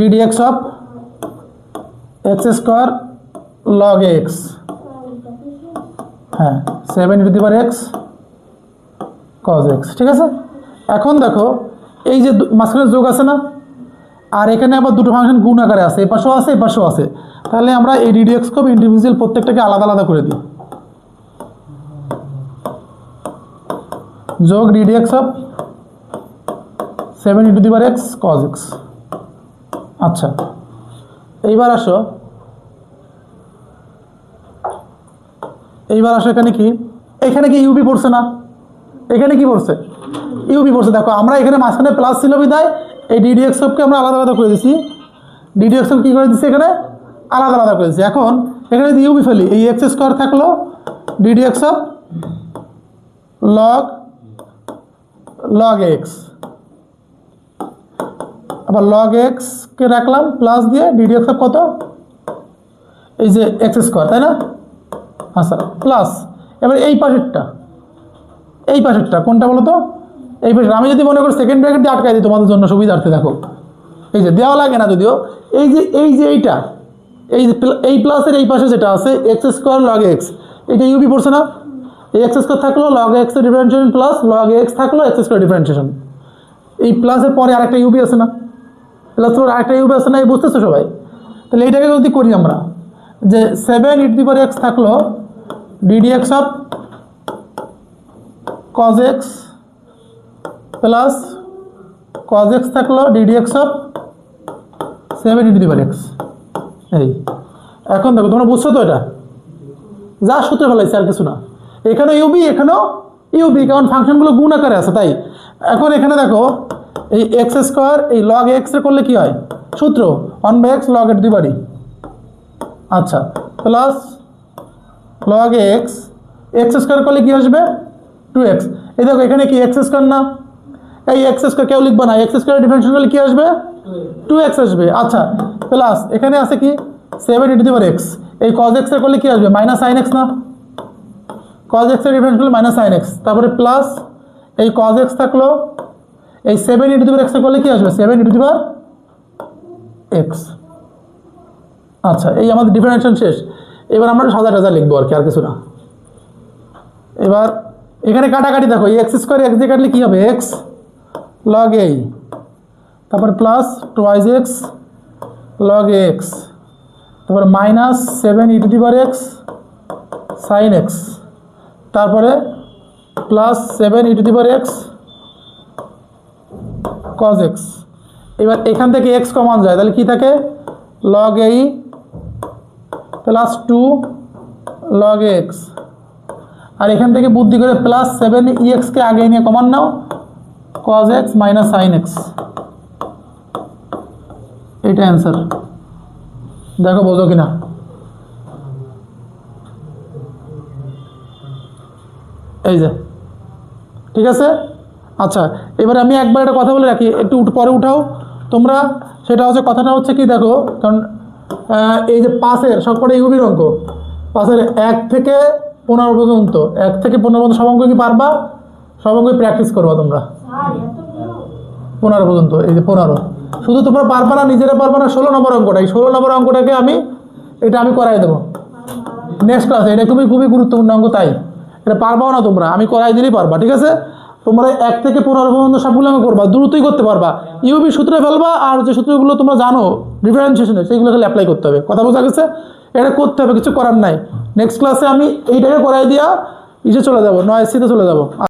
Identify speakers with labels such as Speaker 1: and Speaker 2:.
Speaker 1: D d x of x square log x হ্যাঁ seven to the power x cos x ঠিক আছে? এখন দেখো, এই যে মাঝখানে যোগ আছে না? আর এখানে আবার দুটো ফাংশন গুণ আকারে আছে, এই পাশেও আছে, এই পাশেও আছে। তাহলে আমরা এই ডিডিএক্স খুব ইন্ডিভিজুয়াল প্রত্যেকটাকে আলাদা আলাদা করে দিই। যোগ d d x of seven into the bar x cos x আচ্ছা এইবার আসো। এইবার আসো এখানে কি? এখানে কি ইউবি পড়ছে না? এখানে কি পড়ছে? ইউবি পড়ছে। দেখো, আমরা এখানে মাঝখানে প্লাস ছিল বিদায়, এই ডিডিএক্স অফকে আমরা আলাদা আলাদা করে দিছি। ডিডিএক্স অফ কী করে দিচ্ছি এখানে? আলাদা আলাদা করে দিচ্ছি এখন এখানে যদি ইউবি ফেলি, এই এক্স স্কোয়ার থাকল d d x of log log x আবার লগ এক্সকে রাখলাম প্লাস দিয়ে ডিডিএক্স অফ কত? এই যে এক্স স্কোয়ার তাই না? হ্যাঁ স্যার প্লাস এবার এই পাশেরটা এই পাশেরটা, কোনটা বলো তো এই পাশের আমি যদি মনে করি সেকেন্ড ব্র্যাকেট দিয়ে আটকাই দিই, তোমাদের জন্য সুবিধার্থে, দেখো। এই যে, দেওয়া লাগে না যদিও। এই যে এই যে এইটা, এই যে এই প্লাসের এই পাশে যেটা আছে এক্স স্কোয়ার লগ এক্স এটা ইউবি পড়ছে না? এই এক্স স্কোয়ার থাকল লগ এক্সের ডিফারেন্সিয়েশন প্লাস লগ এক্স থাকল এক্স স্কোয়ার ডিফারেন্সিয়েশন এই প্লাসের পরে আরেকটা ইউবি আছে না? প্লাস পরে আরেকটা ইউবি আছে না এই বুঝতেছো সবাই? তাহলে এইটাকে যদি করি আমরা, যে সেভেন ইট দি পারে এক্স থাকল d d x of cos x plus cos x থাকল d d x of seven ইট দি পারে এক্স এই, এখন দেখো, তোমরা বুঝছ তো এটা? যা সূত্রে ফেলাইছে আর কিছু না। এখানে ইউবি এখানেও ইউবি কারণ ফাংশনগুলো গুণ আকারে আছে, তাই। এখন এখানে দেখো এই এক্স স্কোয়ার এই লগ এক্সে করলে কি হয়? সূত্র। ওয়ান বাই এক্স লগ এট দিবারি আচ্ছা plus log x x square করলে কি আসবে? টু এক্স এই দেখো, এখানে কি এক্স স্কোয়ার না? এই এক্স স্কোয়ার কেউ লিখবে না। এক্স স্কোয়ার ডিফারেন্সিয়েশন করলে কি আসবে? টু এক্স আসবে। আচ্ছা প্লাস এখানে আছে কি? সেভেন ইন্টু দিবার এক্স এই কজ এক্সের করলে কি আসবে? মাইনাস সাইন এক্স না? কজ এক্সের ডিফারেন্স করলে মাইনাস সাইন এক্স তারপরে প্লাস এই কজ এক্স থাকল এই সেভেন ইন্টু দিবার এক্সের করলে কি আসবে? সেভেন ইন্টু দিবার এক্স আচ্ছা এই আমাদের ডিফারেন্সিয়েশন শেষ। এবার আমরা সাদা টাজা লিখব আর কি, আর কিছু না। এবার এখানে কাটাকাটি দেখো এক্স স্কোয়ার এক্স দিয়ে কাটলে কী হবে? এক্স লগ এই তারপর plus twice x log x তারপর minus seven e to the power x sine x তারপরে plus seven e to power x cos x এবার এখান থেকে এক্স কমন যায়, তাহলে কি থাকে? লগ এই প্লাস টু লগ এক্স আর এখান থেকে বুদ্ধি করে প্লাস সেভেন ই এক্সকে আগে নিয়ে কমান নাও cos x minus sine x এটা অ্যান্সার দেখো বোঝো কিনা। এই যে, ঠিক আছে? আচ্ছা এবার আমি একবার একটা কথা বলে রাখি, একটু পরে উঠাও। তোমরা, সেটা হচ্ছে, কথাটা হচ্ছে কি দেখো, কারণ এই যে পাশের সবকটা ইউবির অঙ্ক, পাশের এক থেকে পনেরো পর্যন্ত, এক থেকে পনেরো পর্যন্ত সব অঙ্ক কি পারবা? সব অঙ্কই প্র্যাকটিস করবা তোমরা। পনেরো পর্যন্ত, এই যে পনেরো। শুধু তোমরা পারবা না, নিজেরা পারবা না, ষোলো নম্বর অঙ্কটা, এই ষোলো নম্বর অঙ্কটাকে আমি, এটা আমি করাই দেবো। নেক্সট ক্লাসে এটা খুবই খুবই গুরুত্বপূর্ণ অঙ্ক, তাই। এটা পারবাও না তোমরা, আমি করাই দিলেই পারবা, ঠিক আছে? তোমরা এক থেকে পনেরো পর্যন্ত সবগুলো আমি করবা, দ্রুতই করতে পারবা। ইউবি সূত্রে ফেলবা আর যে সূত্রগুলো তোমরা জানো ডিফারেন্সিয়েশনে সেইগুলো খালি অ্যাপ্লাই করতে হবে। কথা বোঝা গেছে? এটা করতে হবে, কিছু করার নাই। নেক্সট ক্লাসে আমি এইটাকে করাই দিয়া ইসে চলে যাব, নয় সিতে চলে যাব।